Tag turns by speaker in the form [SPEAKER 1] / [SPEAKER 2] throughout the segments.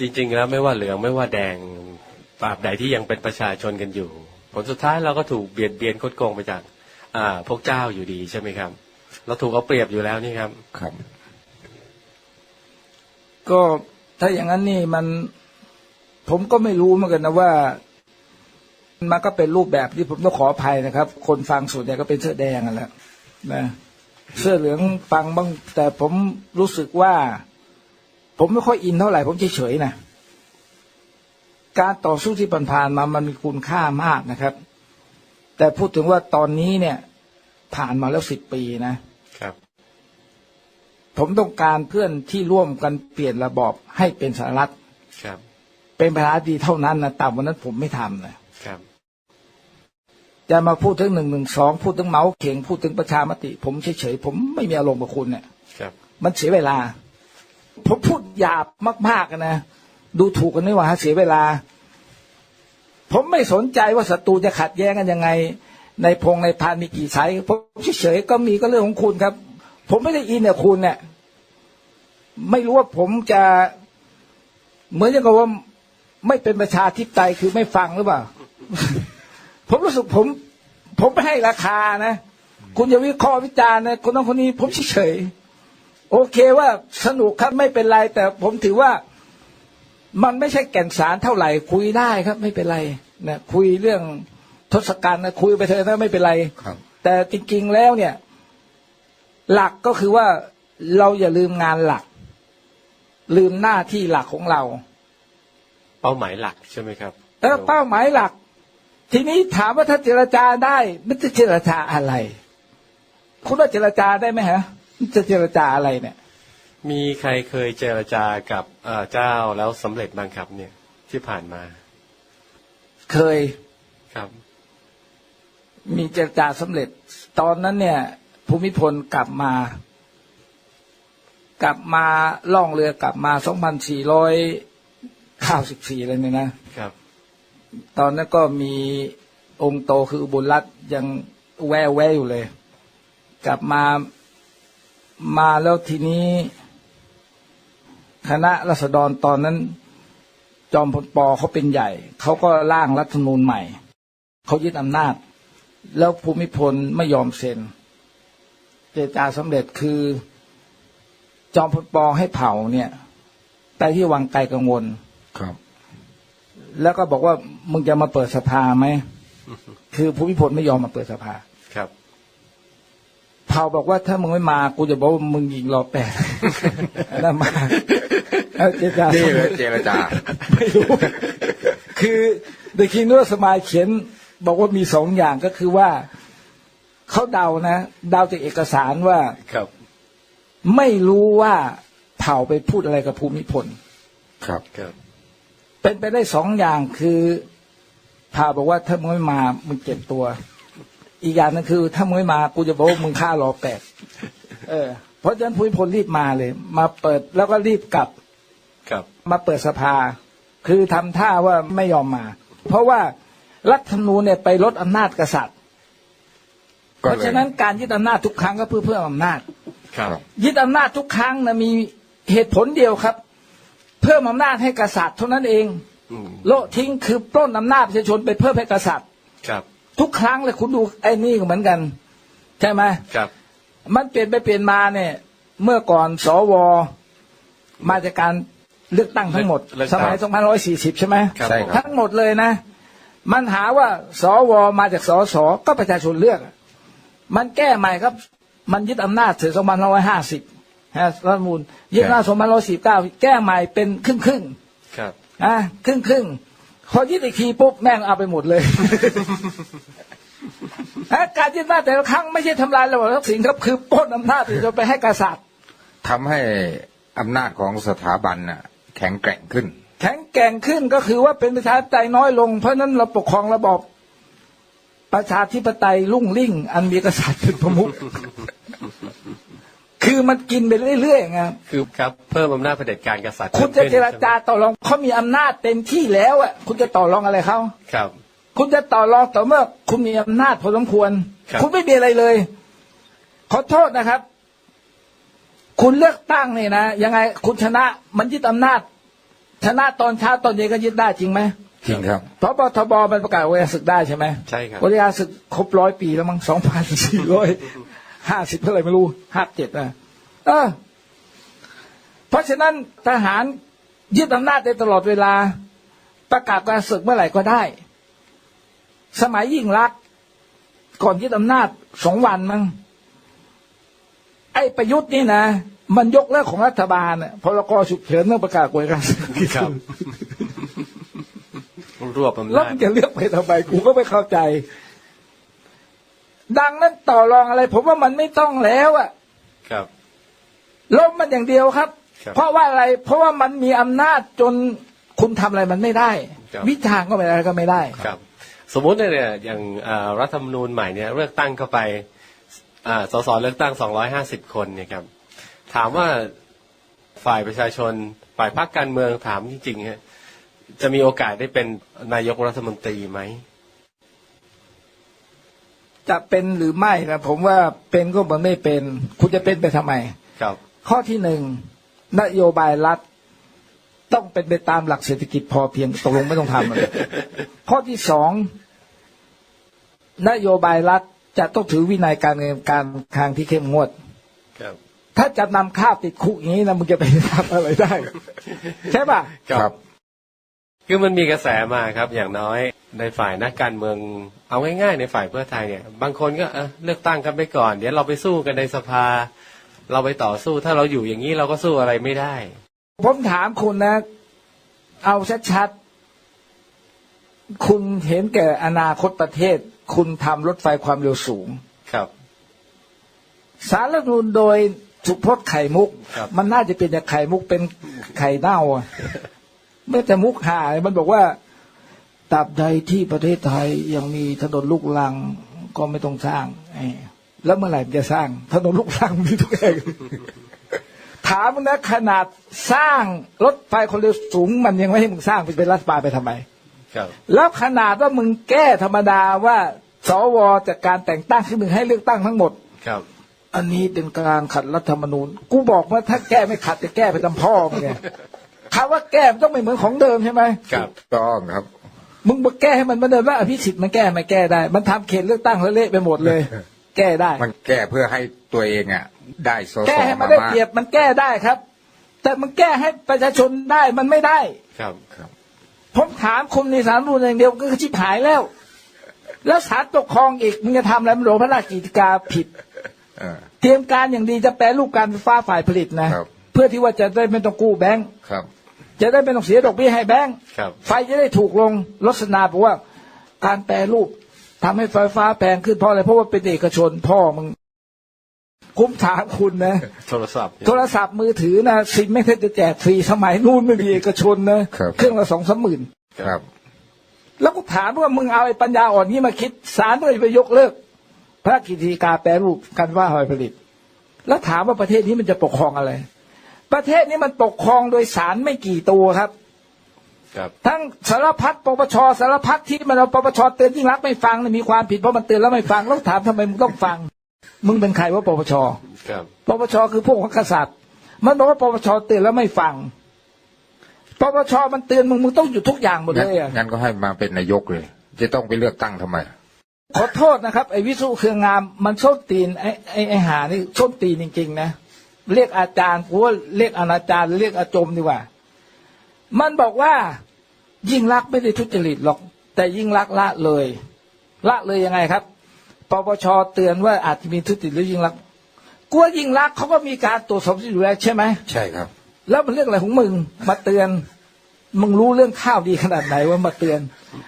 [SPEAKER 1] จริง ๆ แล้วไม่ว่าเหลืองไม่ว่าแดงตราบใดที่ยังเป็นประชาชนกันอยู่ ผลสุดท้ายเราก็ถูกเบียดเบียนคดโกงไปจากอ่าพวกเจ้าอยู่ดีใช่ไหมครับ เราถูกเอาเปรียบอยู่แล้วนี่ครับ
[SPEAKER 2] ครับ
[SPEAKER 3] ก็ถ้าอย่างนั้นนี่มันผมก็ไม่รู้เหมือนกันนะว่ามันก็เป็นรูปแบบที่ผมต้องขออภัยนะครับ คนฟังส่วนใหญ่ก็เป็นเสื้อแดงกันแหละนะเสื้อเหลืองฟังบ้างแต่ผมรู้สึกว่า ผมไม่ค่อยอินเท่าไหร่ ผมเฉยๆนะการต่อสู้ที่ผ่านๆมามันมีคุณค่ามากนะครับ แต่พูดถึงว่าตอนนี้เนี่ย ผ่านมาแล้วสิบปีนะ
[SPEAKER 1] ครับ
[SPEAKER 3] ผมต้องการเพื่อนที่ร่วมกันเปลี่ยนระบอบให้เป็นสหรัฐ
[SPEAKER 1] ครับ
[SPEAKER 3] เป็นประธานาธิบดีเท่านั้นนะต่ำกวันนั้นผมไม่ทำนะครับจะมาพูดถึงหนึ่งหนึ่งสองพูดถึงเมาส์เข่งพูดถึงประชามติ ผมเฉยๆผมไม่มีอารมณ์กับคุณเนี่ย
[SPEAKER 1] ครับ
[SPEAKER 3] มันเสียเวลา ผมพูดหยาบมากๆนะดูถูกกันไม่ว่าเสียเวลา ผมไม่สนใจว่าศัตรูจะขัดแย้งกันยังไง ในพงในพานมีกี่สายผมเฉยๆก็มีก็เรื่องของคุณครับ ผมไม่ได้อินกับคุณเนี่ยไม่รู้ว่าผมจะเหมือนอย่างกับว่าไม่เป็นประชาธิปไตยคือไม่ฟังหรือเปล่า ผมรู้สึกผม ผมไม่ให้ราคานะ คุณอย่าวิเคราะห์วิจารณ์นะคนนั้นคนนี้ผมเฉยๆ โอเคว่าสนุกครับไม่เป็นไร แต่ผมถือว่ามันไม่ใช่แก่นสารเท่าไหร่ คุยได้ครับ ไม่เป็นไรนะคุยเรื่องทศกัณฐ์นะคุยไปเถอะนะไม่เป็นไร
[SPEAKER 2] ครับ
[SPEAKER 3] แต่จริงๆแล้วเนี่ย หลักก็คือว่าเราอย่าลืมงานหลัก ลืมหน้าที่หลักของเรา
[SPEAKER 1] เป้าหมายหลักใช่ไหมครับ
[SPEAKER 3] แล้วเป้าหมายหลัก ทีนี้ถามว่าถ้าเจรจาได้ มันจะเจรจาอะไร คุณว่าเจรจาได้ไหมฮะมัน จะเจรจาอะไรเนี่ย
[SPEAKER 1] มีใครเคยเจรจากับเอ่อเจ้าแล้วสำเร็จบ้างครับ เนี่ย ที่ผ่านมา
[SPEAKER 3] เคย
[SPEAKER 1] ครับ
[SPEAKER 3] มีเจรจาสำเร็จ ตอนนั้นเนี่ย ภูมิพลกลับมา กลับมาล่องเรือกลับมา2494อะไรเนี่ยนะ
[SPEAKER 1] ครับ
[SPEAKER 3] ตอนนั้นก็มีองค์โตคืออุบุญรัตน์ยังแววแววอยู่เลย กลับมา มาแล้วทีนี้ คณะรัษฎรตอนนั้น จอมพลปอเขาเป็นใหญ่ เขาก็ร่างรัฐธรรมนูญใหม่ เขายึดอำนาจ แล้วภูมิพลไม่ยอมเซ็น เจรจาสำเร็จคือ จอมพลปอให้เผาเนี่ยไปที่วังไกลกังวล
[SPEAKER 2] ครับ
[SPEAKER 3] แล้วก็บอกว่ามึงจะมาเปิดสภาไหม คือภูมิพลไม่ยอมมาเปิดสภา
[SPEAKER 1] ครับ
[SPEAKER 3] เผาบอกว่าถ้ามึงไม่มากูจะบอกว่ามึงยิงรอแปดนั่นมาเอาเจรจา
[SPEAKER 2] นี่เลยเจรจา
[SPEAKER 3] ไม่รู้คือเดคินวสมายเขียนบอกว่ามีสองอย่างก็คือว่าเขาเดานะเดาจากเอกสารว่า
[SPEAKER 1] ครับ
[SPEAKER 3] ไม่รู้ว่าเผ่าไปพูดอะไรกับภูมิพล
[SPEAKER 2] ครับ
[SPEAKER 1] ครับ
[SPEAKER 3] เป็นไปได้สองอย่างคือพาบอกว่าถ้ามึงไม่มามึงเจ็บตัว อีกอย่างหนึงคือ ถ้ามึงไม่มากูจะบอกว่ามึงฆ่ารอแปดเออ เพราะฉะนั้นภูมิพลรีบมาเลย มาเปิดแล้วก็รีบกลับ
[SPEAKER 1] ครับ
[SPEAKER 3] มาเปิดสภา คือทำท่าว่าไม่ยอมมา เพราะว่ารัฐธรรมนูญเนี่ยไปลดอำนาจกษัตริย์ เพ
[SPEAKER 2] ก็เลย
[SPEAKER 3] ราะฉะนั้นการยึดอำนาจทุกครั้งก็เพื่อเพิ่มอำนาจ
[SPEAKER 1] ครับ
[SPEAKER 3] ยึดอำนาจทุกครั้งนะมีเหตุผลเดียวครับ เพิ่มอำนาจให้กษัตริย์เท่านั้นเอง
[SPEAKER 1] อืม
[SPEAKER 3] โละทิ้งคือปล้นอำนาจประชาชนไปเพิ่มให้กษัตริย์
[SPEAKER 1] ครับ
[SPEAKER 3] ทุกครั้งเลยคุณดูไอ้นี่ก็เหมือนกัน ใช่ไหม
[SPEAKER 1] ครับ
[SPEAKER 3] มันเปลี่ยนไปเปลี่ยนมาเนี่ย เมื่อก่อนสวมาจากการเลือกตั้งทั้งหมด สมัย2540 ใช่ไหม
[SPEAKER 1] ครับ
[SPEAKER 2] ใช่ครับ
[SPEAKER 3] ทั้งหมดเลยนะ มันหาว่าสวมาจากสสก็ประชาชนเลือก มันแก้ใหม่ครับ มันยึดอำนาจถึง2550ฮะรัฐธรรมนูญยึดอำนาจ2549 แก้ใหม่เป็นครึ่งครึ่งๆ
[SPEAKER 1] ครับ
[SPEAKER 3] อะครึ่งครึ่งๆ พอยึดอีกทีปุ๊บแม่งเอาไปหมดเลยฮะการยึดอำนาจแต่ละครั้งไม่ใช่ทำลายระบบทรัพย์สินครับคือปล้นอำนาจจะไปให้กษัตริย์
[SPEAKER 2] ทำให้อำนาจของสถาบันน่ะ แข็งแกร่งขึ้น
[SPEAKER 3] แข็งแกร่งขึ้นก็คือว่าเป็นประชาธิปไตยน้อยลง เพราะฉะนั้นเราปกครองระบอบประชาธิปไตยรุ่งริ่ง อันมีกษัตริย์เป็นประมุข คือมันกินไปเรื่อยๆไง
[SPEAKER 1] คือครับเพิ่มอำนาจเผด็จการกษัตริย์
[SPEAKER 3] คุณจะ
[SPEAKER 1] พิ่ม
[SPEAKER 3] เจ
[SPEAKER 1] ขึ้น
[SPEAKER 3] รจาต่อรองเขามีอำนาจเต็มที่แล้วอะคุณจะต่อรองอะไรเขา
[SPEAKER 1] ครับ
[SPEAKER 3] คุณจะต่อรองต่อเมื่อ คุณมีอำนาจพอสมควร
[SPEAKER 1] ครับ
[SPEAKER 3] คุณไม่มีอะไรเลย ขอโทษนะครับ คุณเลือกตั้งเนี่ยนะยังไงคุณชนะมันยึดอำนาจ ชนะตอนเช้าตอนเย็นก็ยึดได้จริงไหม
[SPEAKER 2] จริงครับ
[SPEAKER 3] เพราะปทบมันประกาศวันศึกได้ใช่ไหม
[SPEAKER 1] ใช่ครับ
[SPEAKER 3] วันศึกครบร้อยปีแล้วมั้งสองพันสี่ร้อย ห้าสิบเท่าไหร่ไม่รู้ห้าเจ็ดนะเออ เพราะฉะนั้นทหารยึดอำนาจได้ตลอดเวลา ประกาศการศึกเมื่อไหร่ก็ได้ สมัยยิ่งรักษณ์ก่อนยึดอำนาจสองวันมั้งไอ้ประยุทธ์นี่นะมันยกเลิกของรัฐบาลน่ะพรกฉุกเฉินเรื่องประกาศกฎการศึก
[SPEAKER 1] ครับรวบอำ
[SPEAKER 3] แล้ว
[SPEAKER 1] นาจ
[SPEAKER 3] มึงจะเลือกไปทำไมกูก็ไม่เข้าใจ ดังนั้นต่อรองอะไร ผมว่ามันไม่ต้องแล้วอะ
[SPEAKER 1] ครับ
[SPEAKER 3] ล้มมันอย่างเดียวครับ
[SPEAKER 1] ครับ
[SPEAKER 3] เพราะว่าอะไร เพราะว่ามันมีอำนาจจนคุณทำอะไรมันไม่ได้
[SPEAKER 1] ครับ
[SPEAKER 3] วิจารณ์ก็ไม่ได้ก็ไม่ได้
[SPEAKER 1] ครับ สมมุติเนี่ยอย่างอ่ารัฐธรรมนูญใหม่เนี่ยเลือกตั้งเข้าไปอ่าสสเลือกตั้ง 250 คนเนี่ยครับ ถามว่าฝ่ายประชาชนฝ่ายพรรคการเมืองถามจริงๆฮะจะมีโอกาสได้เป็นนายกรัฐมนตรีไหม
[SPEAKER 3] จะเป็นหรือไม่นะผมว่าเป็นก็เหมือนไม่เป็น คุณจะเป็นไปทำไม
[SPEAKER 1] ครับ
[SPEAKER 3] ข้อที่หนึ่งนโยบายรัฐต้องเป็นไปตามหลักเศรษฐกิจพอเพียงตกลงไม่ต้องทำเลยข้อที่สองนโยบายรัฐจะต้องถือวินัยการเงินการคลังที่เข้มงวด
[SPEAKER 1] ครับ
[SPEAKER 3] ถ้าจะนำข้าวติดคุกอย่างนี้นะมึงจะไปทำอะไรได้ ใช่ป่ะ
[SPEAKER 2] ครับ
[SPEAKER 1] คือมันมีกระแสมาครับ อย่างน้อยในฝ่ายนักการเมือง เอาง่ายๆในฝ่ายเพื่อไทยเนี่ย บางคนก็เออเลือกตั้งกันไปก่อน เดี๋ยวเราไปสู้กันในสภา เราไปต่อสู้ถ้าเราอยู่อย่างนี้เราก็สู้อะไรไม่ได้
[SPEAKER 3] ผมถามคุณนะ เอาชัดๆคุณเห็นแก่อนาคตประเทศ คุณทำรถไฟความเร็วสูง
[SPEAKER 1] ครับ
[SPEAKER 3] สารรัฐธรรมนูญโดยสุพจน์ไข่มุก
[SPEAKER 1] ครับ
[SPEAKER 3] มันน่าจะเป็นจากไข่มุกเป็นไข่เน่าอะ ไม่แต่มุกหายมันบอกว่า ตราบใดที่ประเทศไทยยังมีถนนลูกลังก็ไม่ต้องสร้างเอ้ยแล้วเมื่อไหร่มันจะสร้าง ถนนลูกลังมีทุกแห่งถามมึงนะขนาดสร้างรถไฟความเร็วสูงมันยังไม่ให้มึงสร้างเป็นรัฐบาลไปทำไม
[SPEAKER 1] ครับ
[SPEAKER 3] แล้วขนาดว่ามึงแก้ธรรมดาว่าสวจากการแต่งตั้งที่มึงให้เลือกตั้งทั้งหมด
[SPEAKER 1] ครับ
[SPEAKER 3] อันนี้เป็นการขัดรัฐธรรมนูญ กูบอกว่าถ้าแก้ไม่ขัดจะแก้ไปทำพ่อมึงไงคำว่าแก้มันต้องไม่เหมือนของเดิมใช่ไหม
[SPEAKER 1] ครับ
[SPEAKER 2] ต้องครับ
[SPEAKER 3] มึงมาแก้ให้มันเหมือนเดิมว่าอภิสิทธิ์มันแก้ไม่แก้ได้ มันทำเขตเลือกตั้งแล้วเละไปหมดเลย แก้ได้
[SPEAKER 2] มันแก้เพื่อให้ตัวเองอะ ได้สส
[SPEAKER 3] แก้ให้มัน
[SPEAKER 2] มา
[SPEAKER 3] ได้
[SPEAKER 2] มาก
[SPEAKER 3] เปรียบมันแก้ได้ครับ แต่มันแก้ให้ประชาชนได้มันไม่ได้
[SPEAKER 1] ครับ
[SPEAKER 2] ครับ
[SPEAKER 3] ผมถามคุณในสารรัฐธรรมนูญอย่างเดียวก็คือชิบหายแล้ว แล้วศาลปกครองอีกมึงจะทำอะไรมันโดนพระราชกิจการผิด
[SPEAKER 2] เออ
[SPEAKER 3] เตรียมการอย่างดีจะแปรรูปการไฟฟ้าฝ่ายผลิตนะ
[SPEAKER 2] ครับ
[SPEAKER 3] เพื่อที่ว่าจะได้ไม่ต้องกู้แบงก์
[SPEAKER 2] ครับ
[SPEAKER 3] จะได้ไม่ต้องเสียดอกเบี้ยให้แบงก์
[SPEAKER 1] ครับ
[SPEAKER 3] ไฟจะได้ถูกลงลดสนาบอกว่า การแปรรูปทำให้ไฟฟ้าแพงขึ้นเพราะอะไรเพราะว่าเป็นเอกชนพ่อมึงคุ้มถามคุณนะ
[SPEAKER 1] โทรศัพท์
[SPEAKER 3] โทรศัพท์มือถือนะซิมไม่เคยจะแจกฟรีสมัยนู้นไม่มีเอกชนนะครับเครื่องละสองสามหมื่น
[SPEAKER 2] ครับ
[SPEAKER 3] แล้วกูถามว่ามึงเอาไอ้ปัญญาอ่อนนี้มาคิดศาลก็จะไปยกเลิก พระกิติกาแปรรูปการว่าหอยผลิต แล้วถามว่าประเทศนี้มันจะปกครองอะไร ประเทศนี้มันปกครองโดยศาลไม่กี่ตัวครับ
[SPEAKER 1] ครับ
[SPEAKER 3] ทั้งสารพัดปปชสารพัดที่มันเอาปปชเตือนยิ่งรักษณ์ไม่ฟังเนี่ยมีความผิดเพราะมันเตือนแล้วไม่ฟังแล้วถามทำไมมึงต้องฟัง มึงเป็นใครว่าปปช
[SPEAKER 1] ครับ
[SPEAKER 3] ปปชคือพวกของกษัตริย์ มันบอกว่าปปชเตือนแล้วไม่ฟังปปชมันเตือนมึงมึงต้องหยุดทุกอย่างหมด
[SPEAKER 2] งั้
[SPEAKER 3] เล
[SPEAKER 2] น
[SPEAKER 3] ยอะ
[SPEAKER 2] งั้นก็ให้มาเป็นนายกเลย จะต้องไปเลือกตั้งทำไม
[SPEAKER 3] ขอโทษนะครับ ไอ้วิสุเครืองามมันส้นตีนไอ้ไอ้ไอ้หานี่ส้นตีนจริงๆนะ เรียกอาจารย์กูว่าเรียกอนาจารย์เรียกอาจมดีกว่า มันบอกว่า ยิ่งรักษณ์ไม่ได้ทุจริตหรอก แต่ยิ่งรักษณ์ละเลย ละเลยยังไงครับปปชเตือนว่าอาจจะมีทุจริตหรือยิ่งรักษณ์กลัวยิ่งรักษณ์เขาก็มีการตรวจสอบอยู่แล้วใช่ไหม
[SPEAKER 2] ใช่ครับ
[SPEAKER 3] แล้วมันเรื่องอะไรของมึงมาเตือนมึงรู้เรื่องข้าวดีขนาดไหนว่ามาเตือน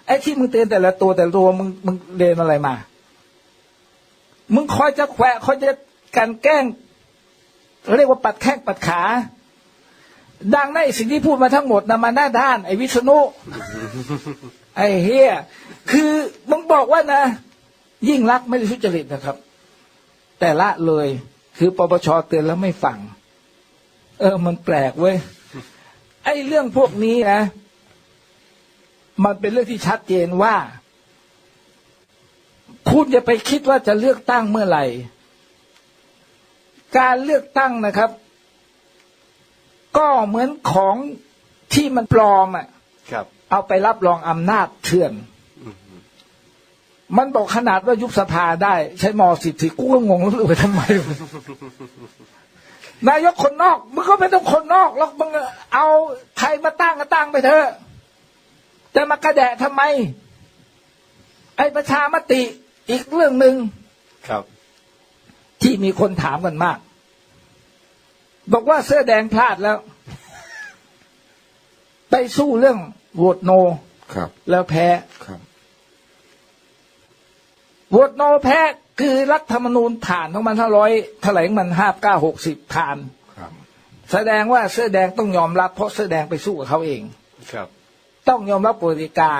[SPEAKER 3] ไอ้ที่มึงเตือนแต่ละตัวแต่ละตัวมึงมึงเรียนอะไรมา มึงคอยจะแขวะคอยจะกลันแกล้ง เรียกว่าปัดแข้งปัดขา ดังนั้นสิ่งที่พูดมาทั้งหมดนะมาหน้าด้านไอ้วิษณุไอ้เฮียคือมึงบอกว่านะ ยิ่งรักไม่ได้ทุจริตนะครับ แต่ละเลย คือปปชเตือนแล้วไม่ฟัง เออ มันแปลกเว้ยไอ้เรื่องพวกนี้นะมันเป็นเรื่องที่ชัดเจนว่า คุณจะไปคิดว่าจะเลือกตั้งเมื่อไหร่ การเลือกตั้งนะครับ ก็เหมือนของที่มันปลอมอะ
[SPEAKER 1] ครับ
[SPEAKER 3] เอาไปรับรองอำนาจเถื่อนมันบอกขนาดว่ายุบสภาได้ ใช้มสิบสี่กูก็งงแล้วไปทำไม นายกคนนอกมึงก็ไม่ต้องคนนอกแล้วมึงเอาใครมาตั้งก็ตั้งไปเถอะจะมากระแดะทำไม ไอ้ประชามติอีกเรื่องหนึ่ง
[SPEAKER 1] ครับ
[SPEAKER 3] ที่มีคนถามกันมาก บอกว่าเสื้อแดงพลาดแล้ว ไปสู้เรื่องโหวตโน
[SPEAKER 2] ครับ
[SPEAKER 3] แล้วแพ้
[SPEAKER 2] ครับ
[SPEAKER 3] โหวตโนแพ้คือรัฐธรรมนูญผ่านของมันห้าร้อยแถลงมันห้าเก้าหกสิบผ่าน
[SPEAKER 2] ครับ
[SPEAKER 3] แสดงว่าเสื้อแดงต้องยอมรับ เพราะเสื้อแดงไปสู้กับเขาเอง
[SPEAKER 1] ครับ
[SPEAKER 3] ต้องยอมรับกติกา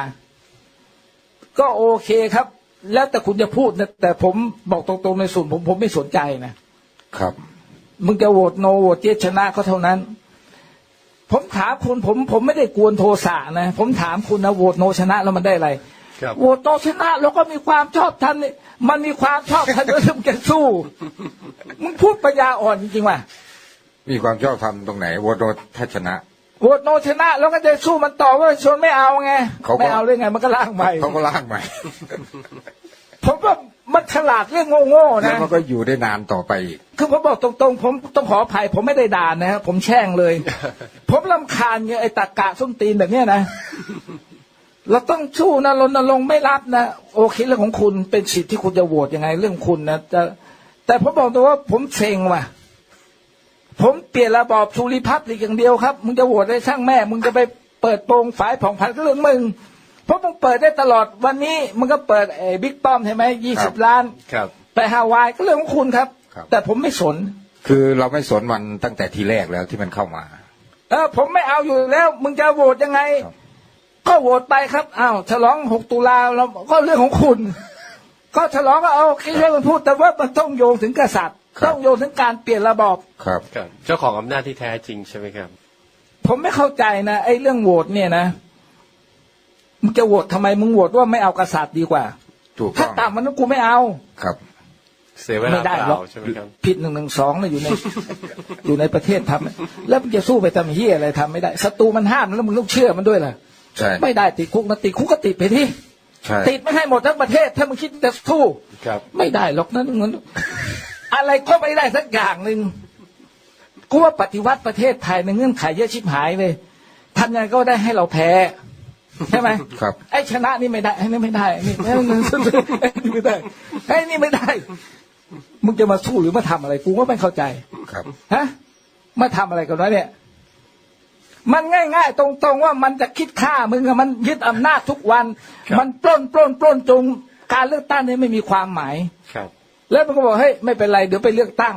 [SPEAKER 3] ก็โอเคครับ แล้วแต่คุณจะพูดนะแต่ผมบอกตรงๆในส่วนผมผมไม่สนใจนะ
[SPEAKER 2] ครับ
[SPEAKER 3] มึงจะโหวตโนโหวตเจชนะก็เท่านั้น ผมถามคุณผมผมไม่ได้กวนโทสะนะ ผมถามคุณนะโหวตโนชนะแล้วมันได้อะไร
[SPEAKER 1] ครับ
[SPEAKER 3] โหวตโนชนะเราก็มีความชอบทันนี่มันมีความชอบทันแล้วมึงจะสู้มึงพูดปัญญาอ่อนจริงๆว่ะ
[SPEAKER 2] มีความชอบธรรมตรงไหนโหวตโนถ้าชนะ
[SPEAKER 3] โหวตโนชนะ แล้วก็จะสู้มันต่อว่าชนไม่เอาไง
[SPEAKER 2] เขาก็
[SPEAKER 3] ไม่เอาเลยไงมันก็ล่างใหม่
[SPEAKER 2] เขาก็ล่างใหม่
[SPEAKER 3] ผมว่ามันฉลาดเรื่องโง่ๆ
[SPEAKER 2] แล้ว
[SPEAKER 3] นะ
[SPEAKER 2] มันก็อยู่ได้นานต่อไปอีก
[SPEAKER 3] คือผมบอกตรงๆ ผมต้องขออภัย ผมไม่ได้ด่านะครับผมแช่งเลย ผมลำคาญเนี่ยไอ้ตากะส้นตีนแบบเนี้ยนะ เราต้องสู้นะรณรงค์ไม่รับนะโอเคเรื่องของคุณเป็นสิทธิ์ที่คุณจะโหวตยังไงเรื่องคุณนะแต่แต่ผมบอกตัวว่าผมเซ็งว่ะ ผมเปลี่ยนระบอบชูริพับอีกอย่างเดียวครับ มึงจะโหวตได้ช่างแม่ มึงจะไปเปิดโปงฝ่ายผ่องผันก็เรื่องมึง เพราะมึงเปิดได้ตลอดวันนี้มึงก็เปิดไอ้บิ๊กป้อมใช่ไหมยี่
[SPEAKER 2] ครั
[SPEAKER 3] สิบบล้าน
[SPEAKER 1] ครับ
[SPEAKER 3] ไปฮาวายก็เรื่องของคุณครับ
[SPEAKER 2] ครับ
[SPEAKER 3] แต่ผมไม่สน
[SPEAKER 2] คือเราไม่สนมันตั้งแต่ทีแรกแล้วที่มันเข้ามา
[SPEAKER 3] เออผมไม่เอาอยู่แล้ว มึงจะโหวตยังไง
[SPEAKER 2] ครับ
[SPEAKER 3] ก็โหวตไปครับอ้าวฉลองหกตุลาแล้วก็เรื่องของคุณ ก็ฉลองก็เอาแค่มันพูดแต่ว่ามันต้องโยงถึงกษัตริย์ ต้องโยงถึงการเปลี่ยนระบอบ
[SPEAKER 2] ครับ
[SPEAKER 1] ครับ เจ้าของอำนาจที่แท้จริงใช่ไหมครับ
[SPEAKER 3] ผมไม่เข้าใจนะไอ้เรื่องโหวตเนี่ยนะมึงจะโหวตทำไมมึงโหวตว่าไม่เอากษัตริย์ดีกว่า
[SPEAKER 2] ถูก
[SPEAKER 3] ถ้า
[SPEAKER 2] ต้อง
[SPEAKER 3] ตามมันนั้นกูไม่เอา
[SPEAKER 2] ครับ
[SPEAKER 1] เสียเว
[SPEAKER 3] ไม่
[SPEAKER 1] ลา
[SPEAKER 3] ได้
[SPEAKER 1] เป
[SPEAKER 3] หรอ
[SPEAKER 1] ล่ากใช่ไหมครับ
[SPEAKER 3] ผิดหนึ่งหนึ่งสองนะอยู่ใน อยู่ในประเทศทำแล้วมึงจะสู้ไปทำเฮียอะไรทำไม่ได้ศัตรูมันห้ามแล้วมึงต้องเชื่อมันด้วยล่ะ
[SPEAKER 2] ใช่
[SPEAKER 3] ไม่ได้ติดคุกนะติดคุกก็ติดไปที่
[SPEAKER 2] ใช่
[SPEAKER 3] ติดไม่ให้หมดทั้งประเทศ ถ้ามึงคิดจะสู้
[SPEAKER 1] ครับ
[SPEAKER 3] ไม่ได้หรอกนะเหมือน อะไรก็ไม่ได้สักอย่างหนึ่งกูว่าปฏิวัติประเทศไทยในเงื่อนไขเยอะชิบหายเลยทำยังไงก็ได้ให้เราแพ้ใช่ไหม
[SPEAKER 2] ครับ
[SPEAKER 3] ไอ้ชนะนี่ไม่ได้ไอ้นี่ไม่ได้ไอ้นี่ไอ้นี่ไม่ได้ไอ้นี่ไม่ได้ มึงจะมาสู้หรือมาทำอะไรกูก็ไม่เข้าใจ
[SPEAKER 2] ครับ
[SPEAKER 3] ฮะมาทำอะไรกันวะเนี่ย มันง่าย ๆ ตรงๆว่ามันจะคิดฆ่ามึงอะมันยึดอำนาจทุกวัน
[SPEAKER 1] ครับ
[SPEAKER 3] มันปล้นปล้นปล้นจงการเลือกตั้งนี่ไม่มีความหมาย
[SPEAKER 1] ครับ
[SPEAKER 3] แล้วมันก็บอกเฮ้ยไม่เป็นไรเดี๋ยวไปเลือกตั้ง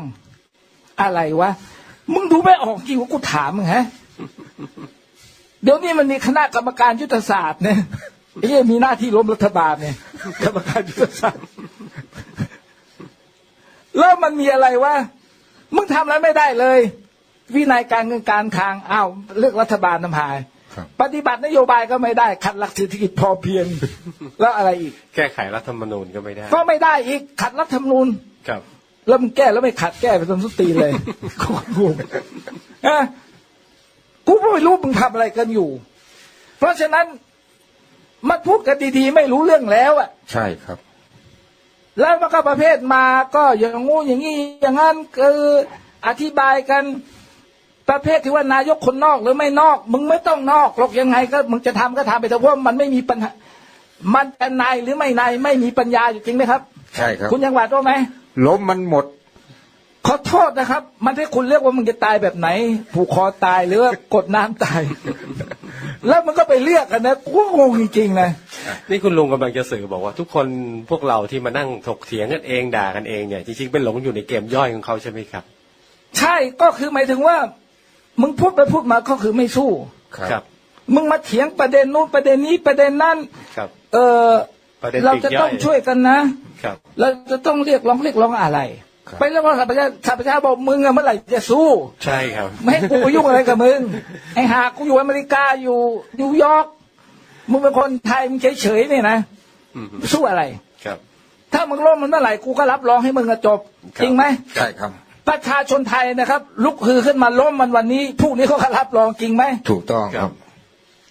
[SPEAKER 3] อะไรวะมึงดูไม่ออกจริงว่ากูถามมึงฮะเดี๋ยวนี้มันมีคณะกรรมการยุทธศาสตร์เนี่ยไอ้เหี้ยมีหน้าที่ล้มรัฐบาลเนี่ยกรรมการยุทธศาสตร์แล้วมันมีอะไรวะมึงทำอะไรไม่ได้เลย วินัยการเงินการคลังอ้าวเลือกรัฐบาลนำหาย ปฏิบัตินโยบายก็ไม่ได้ขัดหลักเศรษฐกิจพอเพียง แล้วอะไรอีก
[SPEAKER 1] แก้ไขรัฐธรรมนูญก็ไม่ได้
[SPEAKER 3] ก็ไม่ได้อีกขัดรัฐธรรมนูญ
[SPEAKER 1] ครับ
[SPEAKER 3] แล้วมึงแก้แล้วไม่ขัดแก้ไปจนสุดตีนเลยกูงงฮะกูก็ไม่รู้มึงทำอะไรกันอยู่ เพราะฉะนั้นมันพูดกันดีๆ ไม่รู้เรื่องแล้วอะ
[SPEAKER 2] ใช่ครับ
[SPEAKER 3] แล้วมันก็ประเภทมาก็อย่างงู้อย่างงี้อย่างนั้นคืออธิบายกัน ประเภทที่ว่านายกคนนอกหรือไม่นอก มึงไม่ต้องนอกหรอกยังไงก็มึงจะทำก็ทำไปแต่ว่ามันไม่มีปัญหามันจะในหรือไม่ในไม่มีปัญญาอยู่จริงไหมครับ
[SPEAKER 2] ใช่ครับ
[SPEAKER 3] คุณยังหวาดว่าไหม
[SPEAKER 2] ล้มมันหมด
[SPEAKER 3] ขอโทษนะครับ มันให้คุณเลือกว่ามึงจะตายแบบไหน ผูกคอตายหรือว่ากดน้ำตาย แล้วมันก็ไปเลือกกันนะกูก็งงจริงๆนะ
[SPEAKER 1] นี่คุณลุงกำลังจะสื่อบอกว่า ทุกคนพวกเราที่มานั่งถกเถียงกันเองด่ากันเองเนี่ยจริงๆเป็นหลงอยู่ในเกมย่อยของเขาใช่ไหมครับ
[SPEAKER 3] ใช่ก็คือหมายถึงว่า มึงพูดไปพูดมาก็คือไม่สู้
[SPEAKER 2] ครับ
[SPEAKER 3] มึงมาเถียงประเด็นนู้นประเด็นนี้ประเด็นนั้น
[SPEAKER 1] ครับ
[SPEAKER 3] เออ
[SPEAKER 1] ประเด็น
[SPEAKER 3] เรา
[SPEAKER 1] ปลีก
[SPEAKER 3] จะ
[SPEAKER 1] ย่
[SPEAKER 3] ต้
[SPEAKER 1] อ
[SPEAKER 3] อยงช่วยกันนะ
[SPEAKER 1] ครับ
[SPEAKER 3] เราจะต้องเรียกร้องเรียกร้องอะไร
[SPEAKER 2] ครับ
[SPEAKER 3] ไปเรียกร้องสัพพะสัพพะบอกมึงอะเมื่อไหร่จะสู้
[SPEAKER 1] ใช่ครับ
[SPEAKER 3] ไม่ให้กูไปยุ่งอะไรกับมึงไอ้หากกูอยู่อเมริกาอยู่นิวยอร์กมึงเป็นคนไทยมึงเฉยๆเนี่ยนะ
[SPEAKER 1] อืม
[SPEAKER 3] สู้อะไร
[SPEAKER 1] ครับ
[SPEAKER 3] ถ้ามึงล้มมันเมื่อไหร่กูก็รับรองให้มึงอะจบ
[SPEAKER 1] ครับ
[SPEAKER 3] จริงไหม
[SPEAKER 2] ใช่ครับ
[SPEAKER 3] ประชาชนไทยนะครับ ลุกฮือขึ้นมาล้มมันวันนี้พรุ่งนี้เขาก็รับรองจริงไหม
[SPEAKER 2] ถูกต้องครับ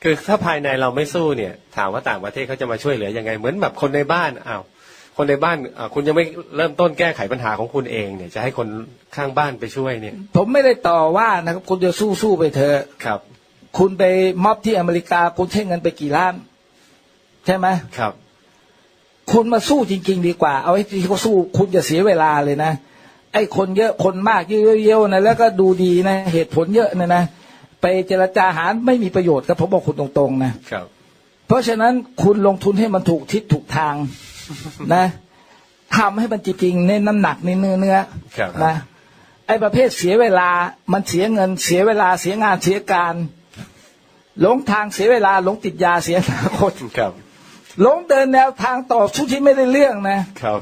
[SPEAKER 1] คือถ้าภายในเราไม่สู้เนี่ย ถามว่าต่างประเทศเขาจะมาช่วยเหลือยังไง เหมือนแบบคนในบ้านอ้าวคนในบ้านอ่าคุณยังไม่เริ่มต้นแก้ไขปัญหาของคุณเองเนี่ยจะให้คนข้างบ้านไปช่วยเนี่ย
[SPEAKER 3] ผมไม่ได้ต่อว่านะครับคุณจะสู้สู้ไปเถอะ
[SPEAKER 1] ครับ
[SPEAKER 3] คุณไปม็อบที่อเมริกาคุณใช้เงินไปกี่ล้าน ใช่ไหม
[SPEAKER 1] ครับ
[SPEAKER 3] คุณมาสู้จริง ๆ ดีกว่า เอาให้ที่เขาสู้ คุณจะเสียเวลาเลยนะ ไอ้คนเยอะคนมากเยอะๆนะแล้วก็ดูดีนะเหตุผลเยอะนะนะไปเจรจาหารไม่มีประโยชน์ครับผมบอกคุณตรงๆนะ
[SPEAKER 1] ครับ
[SPEAKER 3] เพราะฉะนั้นคุณลงทุนให้มันถูกทิศถูกทางนะทำให้มันจริงๆเน้นน้ำหนักในเนื้อเนื้อ
[SPEAKER 1] ครับ
[SPEAKER 3] นะไอ้ประเภทเสียเวลา มันเสียเงิน เสียเวลาเสียงานเสียการหลงทางเสียเวลาหลงติดยาเสียอนาคต
[SPEAKER 1] ครับ
[SPEAKER 3] หลงเดินแนวทางต่อสู้ที่ไม่ได้เรื่องนะ
[SPEAKER 1] ครับ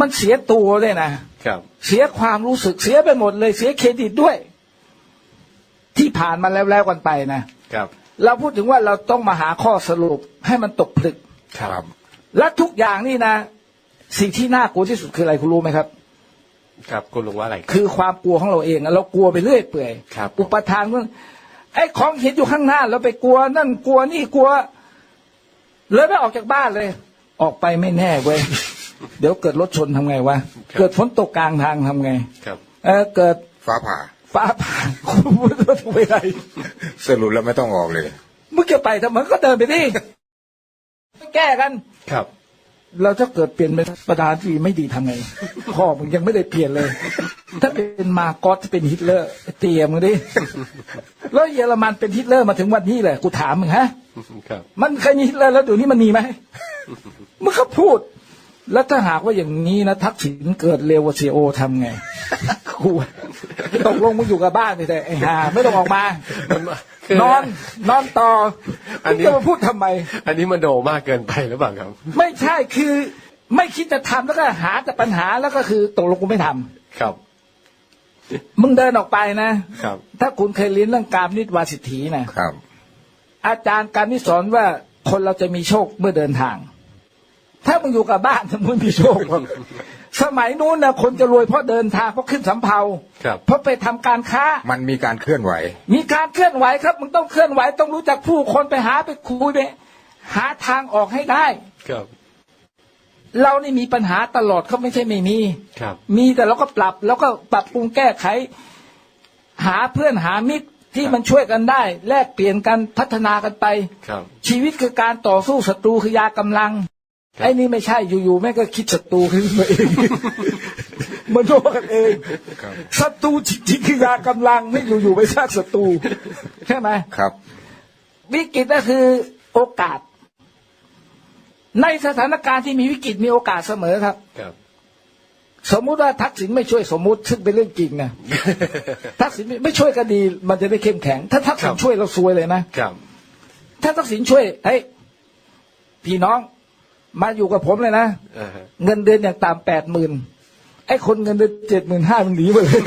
[SPEAKER 3] มันเสียตัวเลยนะ
[SPEAKER 1] ครับ
[SPEAKER 3] เสียความรู้สึกเสียไปหมดเลย เสียเครดิตด้วย ที่ผ่านมาแล้วแล้วกันไปนะ
[SPEAKER 1] ครับ
[SPEAKER 3] เราพูดถึงว่าเราต้องมาหาข้อสรุปให้มันตกผลึก
[SPEAKER 2] ครับ
[SPEAKER 3] และทุกอย่างนี่นะ สิ่งที่น่ากลัวที่สุดคืออะไรคุณรู้ไหมครับ
[SPEAKER 1] ครับคุณลุงว่าอะไร
[SPEAKER 3] คือความกลัวของเราเองอะเรากลัวไปเรื่อยเปื่อย
[SPEAKER 1] ครับ
[SPEAKER 3] อุปทานเรื่องไอ้ของเห็นอยู่ข้างหน้าเราไปกลัว นั่นกลัวนี่กลัว เลยไม่ออกจากบ้านเลย ออกไปไม่แน่เว้ย เดี๋ยวเกิดรถชนทำไงวะ เกิดฝนตกกลางทางทำไง
[SPEAKER 1] ครับ
[SPEAKER 3] เออเกิด
[SPEAKER 2] ฟ้าผ่า
[SPEAKER 3] ฟ้าผ่าคุณไม่รู้ไปไหน
[SPEAKER 2] สรุปแล้วไม่ต้องออกเลย
[SPEAKER 3] มึงจะไปทำไมก็เดินไปดิแก้กัน
[SPEAKER 1] ครับ
[SPEAKER 3] เราถ้าเกิดเปลี่ยนเป็นประธานที่ไม่ดีทำไง พ่อมึงยังไม่ได้เปลี่ยนเลย ถ้าเป็นมาร์กอสเป็นฮิตเลอร์ เตรียมมึงดิ แล้วเยอรมันเป็นฮิตเลอร์มาถึงวันนี้เลยกูถามมึงฮะ
[SPEAKER 1] ครับ
[SPEAKER 3] มันเคยมีฮิตเลอร์แล้วเดี๋ยวนี้มันมีไหมมึงก็พูด แล้วถ้าหากว่าอย่างนี้นะทักษิณเกิดเร็วกว่าเสียโอทำไงกูตกลงมึงอยู่กับบ้านไปแต่ไอ้ห่าไม่ต้องออกมา
[SPEAKER 1] คือน
[SPEAKER 3] อนนอนต่ออนมึง
[SPEAKER 1] นี้
[SPEAKER 3] จะมาพูดทำไม
[SPEAKER 1] อันนี้มันโดมากเกินไปหรือเปล่าครับ
[SPEAKER 3] ไม่ใช่คือไม่คิดจะทำแล้วก็หาแต่ปัญหาแล้วก็คือตกลงกูไม่ทำ
[SPEAKER 1] ครับ
[SPEAKER 3] มึงเดินออกไปนะ
[SPEAKER 1] ครับ
[SPEAKER 3] ถ้าคุณเคยเรียนเรื่องการนิตวาสิทธีนะครับ อาจารย์การนิสอนว่าคนเราจะมีโชคเมื่อเดินทาง ถ้ามึงอยู่กับบ้านมึงมีโชคหรอกสมัยนู้นนะคนจะรวยเพราะเดินทางเพราะขึ้นสำเภา
[SPEAKER 1] ครับ
[SPEAKER 3] เพราะไปทำการค้า
[SPEAKER 2] มันมีการเคลื่อนไหว
[SPEAKER 3] มีการเคลื่อนไหวครับมึงต้องเคลื่อนไหวต้องรู้จักผู้คนไปหาไปคุยไปหาทางออกให้ได้
[SPEAKER 1] ครับ
[SPEAKER 3] เรานี่มีปัญหาตลอดเขาไม่ใช่ไม่มี
[SPEAKER 1] ครับ
[SPEAKER 3] มีแต่เราก็ปรับแล้วก็ปรับปรุงแก้ไข หาเพื่อนหามิตรที่มันช่วยกันได้ แลกเปลี่ยนกันพัฒนากันไป
[SPEAKER 1] ครับ
[SPEAKER 3] ชีวิตคือการต่อสู้ศัตรูคือยากำลัง
[SPEAKER 1] ครับ
[SPEAKER 3] ไอ้นี่ไม่ใช่อยู่ๆแม่งก็คิดศัตรูขึ้นมาเองมันโดนกันเอง
[SPEAKER 2] ครับ
[SPEAKER 3] ศัตรูจริงๆคือยากำลังไม่อยู่ๆไปสร้างศัตรูใช่ไหม
[SPEAKER 2] ครับ
[SPEAKER 3] วิกฤตก็คือโอกาส ในสถานการณ์ที่มีวิกฤตมีโอกาสเสมอครับ
[SPEAKER 1] ครับ
[SPEAKER 3] สมมุติว่าทักษิณไม่ช่วยสมมุติซึ่งเป็นเรื่องจริงนะทักษิณไม่ไม่ช่วยก็ดี มันจะได้เข้มแข็ง ถ้าทักษิณ
[SPEAKER 1] ครับ
[SPEAKER 3] ช่วยเราซวยเลยนะ
[SPEAKER 1] ครับ
[SPEAKER 3] ถ้าทักษิณช่วยเฮ้ยพี่น้อง มาอยู่กับผมเลยนะ
[SPEAKER 1] อ่าฮะ
[SPEAKER 3] เงินเดือนอย่างต่ำแปดหมื่นไอ้คนเงินเดือนเจ็ดหมื่นห้ามันหนีไปเลย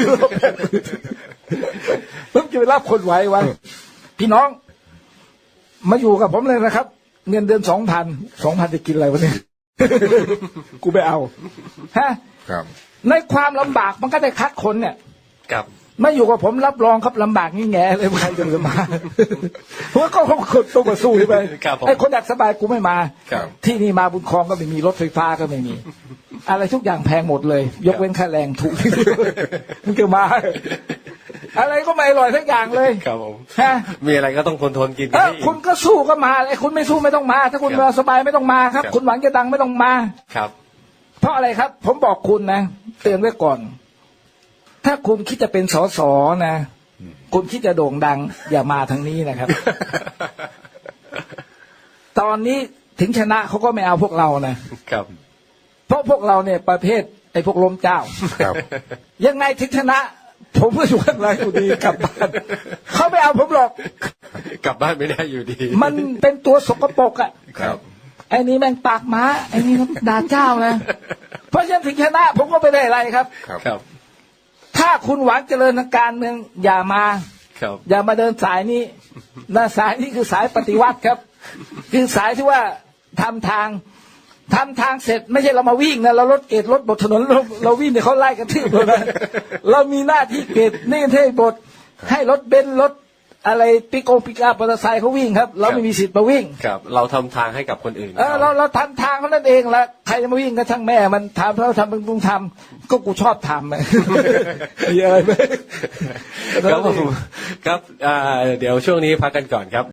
[SPEAKER 3] เพิ่งจะไปรับคนไหววะพี่น้อง มาอยู่กับผมเลยนะครับ เงินเดือนสองพันสองพันจะกินอะไรวะเนี่ยกูไปเอาฮะ
[SPEAKER 2] ครับ
[SPEAKER 3] ในความลำบากมันก็ได้คัดคนเนี่ย
[SPEAKER 1] ครับ
[SPEAKER 3] มาอยู่กับผมรับรองครับลำบากงี้แงเลยใครจะมาเพราะว่าก็เขาคนต้องมาสู้ใช่ไหม
[SPEAKER 1] ครับผม
[SPEAKER 3] ไอ้คนอยากสบายกูไม่มา
[SPEAKER 2] ครับ
[SPEAKER 3] ที่นี่มาบุญคลองก็ไม่มีรถไฟฟ้าก็ไม่มี อะไรทุกอย่างแพงหมดเลย ยกเว้นค่าแรงถูกมึงจะมา อะไรก็ไม่อร่อยทุกอย่างเลย
[SPEAKER 1] ครับผม
[SPEAKER 3] ฮะ
[SPEAKER 1] มีอะไรก็ต้องทนทนกิน
[SPEAKER 3] เอ
[SPEAKER 1] กัน
[SPEAKER 3] อ
[SPEAKER 1] ให้อิ่
[SPEAKER 3] คุ
[SPEAKER 1] ม
[SPEAKER 3] ณก็สู้ก็มาไอ้คุณไม่สู้ไม่ต้องมา ถ้าคุณ
[SPEAKER 1] ครับ
[SPEAKER 3] สบายไม่ต้องมาครับ
[SPEAKER 1] ครับ
[SPEAKER 3] คุณหวังจะดังไม่ต้องมา
[SPEAKER 1] ครับ
[SPEAKER 3] เพราะอะไรครับ ผมบอกคุณนะ เตือนไว้ก่อน ถ้าคุณคิดจะเป็นสสนะ คุณคิดจะโด่งดัง อย่ามาทางนี้นะครับ ตอนนี้ถึงชนะเขาก็ไม่เอาพวกเรานะครับ เพราะพวกเราเนี่ยประเภทไอ้พวกล้มเจ้า
[SPEAKER 2] ครับ
[SPEAKER 3] ยังไงถึงชนะ ผมก็อยู่ข้างหลังอยู่ดีกลับบ้านเขาไม่เอาผมหรอก
[SPEAKER 1] กลับบ้านไม่ได้อยู่ดี
[SPEAKER 3] มันเป็นตัวสกปรกอะ
[SPEAKER 2] ครับ
[SPEAKER 3] ไอ้นี่แม่งปากม้าไอ้นี่ด่าเจ้านะเพราะฉะนั้นถึงชนะผมก็ไม่ได้อะไรครับ
[SPEAKER 2] ครับ
[SPEAKER 1] ครับ
[SPEAKER 3] ถ้าคุณหวังเจริญทางการเมืองอย่ามา
[SPEAKER 1] ครับ
[SPEAKER 3] อย่ามาเดินสายนี้นะสายนี้คือสายปฏิวัติครับ คือสายที่ว่าทำทางทำทางเสร็จไม่ใช่เรามาวิ่งนะเรารถเกตรถบนถนนเราเราวิ่งเนี่ยเขาไล่กันทืบเรานะเรามีหน้าที่เกตนี่เท่บทให้รถเบนซ์รถ อะไรปิโกปิกาปมอเตอร์ไซค์เขาวิ่งครับ เราไม่มีสิทธิ์มาวิ่ง
[SPEAKER 1] ครับ เราทำทางให้กับคนอื่น
[SPEAKER 3] เออเราเราทำทางเขานั่นเองละใครจะมาวิ่งก็ช่างแม่ มันทำเขาทำเป็นต้องทำก็กูชอบทำอะมีอะไรไหม
[SPEAKER 1] ครับผมครับอ่าเดี๋ยวช่วงนี้พักกันก่อนครับ